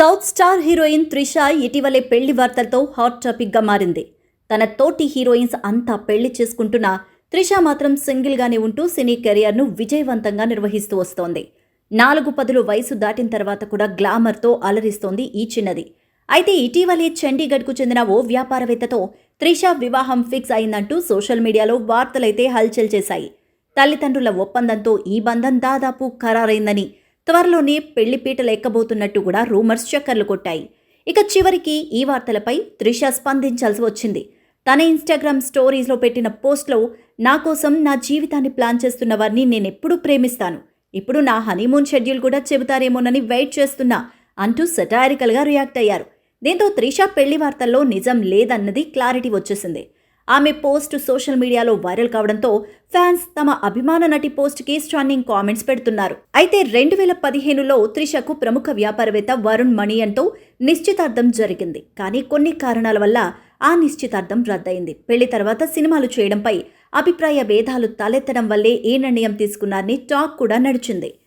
South star heroine Trisha ఇటీవలే పెళ్ళి వార్తలతో హాట్ టాపిక్గా మారింది. తన తోటి హీరోయిన్స్ అంతా పెళ్ళి చేసుకుంటున్న త్రిష మాత్రం సింగిల్గానే ఉంటూ సినీ కెరియర్ను విజయవంతంగా నిర్వహిస్తూ వస్తోంది. నాలుగు పదులు వయసు దాటిన తర్వాత కూడా గ్లామర్తో అలరిస్తోంది ఈ చిన్నది. అయితే ఇటీవలే చండీగఢ్కు చెందిన ఓ వ్యాపారవేత్తతో త్రిష వివాహం ఫిక్స్ అయిందంటూ సోషల్ మీడియాలో వార్తలైతే హల్చల్ చేశాయి. తల్లిదండ్రుల ఒప్పందంతో ఈ బంధం దాదాపు ఖరారైందని త్వరలోనే పెళ్ళిపీటలు ఎక్కబోతున్నట్టు కూడా రూమర్స్ చక్కర్లు కొట్టాయి. ఇక చివరికి ఈ వార్తలపై త్రిష స్పందించాల్సి వచ్చింది. తన ఇన్స్టాగ్రామ్ స్టోరీస్లో పెట్టిన పోస్ట్లో నా కోసం నా జీవితాన్ని ప్లాన్ చేస్తున్న వారిని నేను ఎప్పుడూ ప్రేమిస్తాను. ఇప్పుడు నా హనీమూన్ షెడ్యూల్ కూడా చెబుతారేమోనని వెయిట్ చేస్తున్నా అంటూ సెటారికల్గా రియాక్ట్ అయ్యారు. దీంతో త్రిష పెళ్ళి వార్తల్లో నిజం లేదన్నది క్లారిటీ వచ్చేసింది. ఆమె పోస్ట్ సోషల్ మీడియాలో వైరల్ కావడంతో ఫ్యాన్స్ తమ అభిమాన నటి పోస్ట్కి స్టన్నింగ్ కామెంట్స్ పెడుతున్నారు. అయితే రెండు వేల పదిహేనులో త్రిషకు ప్రముఖ వ్యాపారవేత్త వరుణ్ మణియన్తో నిశ్చితార్థం జరిగింది. కానీ కొన్ని కారణాల వల్ల ఆ నిశ్చితార్థం రద్దయింది. పెళ్ళి తర్వాత సినిమాలు చేయడంపై అభిప్రాయ భేదాలు తలెత్తడం వల్లే ఏ నిర్ణయం తీసుకున్నారని టాక్ కూడా నడిచింది.